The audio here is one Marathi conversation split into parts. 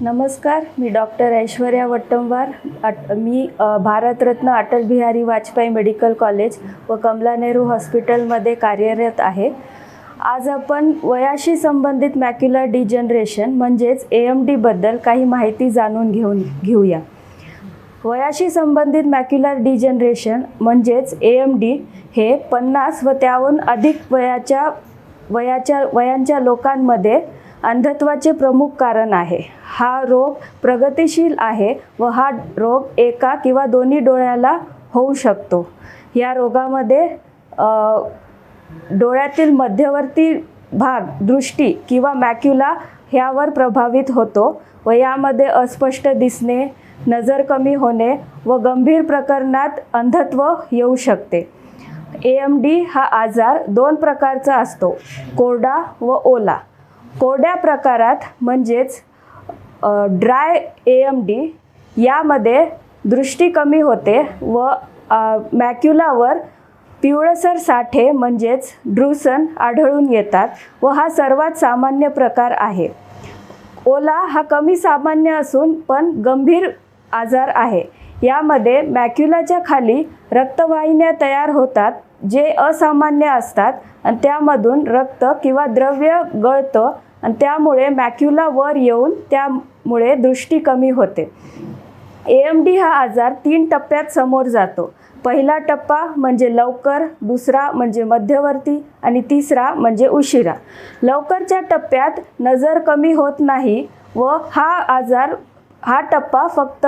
नमस्कार मी डॉक्टर ऐश्वर्या वट्टमवार अट मी भारतरत्न अटल बिहारी वाजपेयी मेडिकल कॉलेज व कमला नेहरू हॉस्पिटलमध्ये कार्यरत आहे. आज आपण वयाशी संबंधित मॅक्युलर डिजनरेशन म्हणजेच ए एम डीबद्दल काही माहिती जाणून घेऊन घेऊया. वयाशी संबंधित मॅक्युलर डिजनरेशन म्हणजेच ए एम डी हे पन्नास व त्याहून अधिक वयाच्या वयाच्या वयांच्या लोकांमध्ये अंधत्वाचे प्रमुख कारण आहे. हा रोग प्रगतिशील आहे व हा रोग एका किंवा दोन्ही डोळ्याला होऊ शकतो. या रोगामध्ये डोळ्यातील मध्यवर्ती भाग दृष्टी किंवा मॅक्युला ह्यावर प्रभावित होतो व यामध्ये अस्पष्ट दिसणे नजर कमी होणे व गंभीर प्रकरणात अंधत्व येऊ शकते. ए एम डी हा आजार दोन प्रकारचा असतो कोरडा व ओला. कोरड्या प्रकारात म्हणजेच ड्राय ए एम डी यामध्ये दृष्टी कमी होते व मॅक्युलावर पिवळसर साठे म्हणजेच ड्रुसन आढळून येतात व हा सर्वात सामान्य प्रकार आहे. ओला हा कमी सामान्य असून पण गंभीर आजार आहे. यामध्ये मॅक्युलाच्या खाली रक्तवाहिन्या तयार होतात जे असामान्य असतात आणि त्यामधून रक्त किंवा द्रव्य गळतं आणि त्यामुळे मॅक्युला वर येऊन त्यामुळे दृष्टी कमी होते. ए एम डी हा आजार तीन टप्प्यात समोर जातो. पहिला टप्पा म्हणजे लवकर दुसरा म्हणजे मध्यवर्ती आणि तिसरा म्हणजे उशिरा. लवकरच्या टप्प्यात नजर कमी होत नाही व हा आजार हा टप्पा फक्त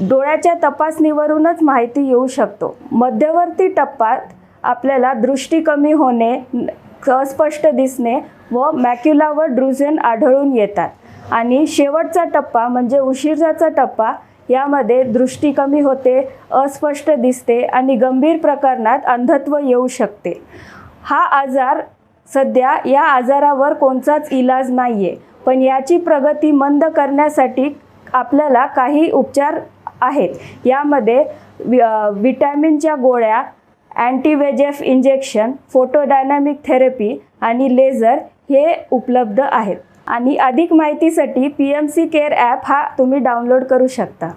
डोळ्याच्या तपासणीवरूनच माहिती येऊ शकतो. मध्यवर्ती टप्प्यात आपल्याला दृष्टी कमी होणे अस्पष्ट दिसणे व मॅक्युलावर ड्रुझेन आढळून येतात. आणि शेवटचा टप्पा म्हणजे उशिराचा टप्पा यामध्ये दृष्टी कमी होते अस्पष्ट दिसते आणि गंभीर प्रकरणात अंधत्व येऊ शकते. हा आजार सध्या या आजारावर कोणताच इलाज नाही आहे पण याची प्रगती मंद करण्यासाठी आपल्याला काही उपचार आहेत. यामध्ये वि विटॅमिनच्या गोळ्या anti VEGF injection photodynamic therapy आणि लेझर हे उपलब्ध आहेत. आणि अधिक माहितीसाठी P M C care app हा तुम्ही डाउनलोड करू शकता.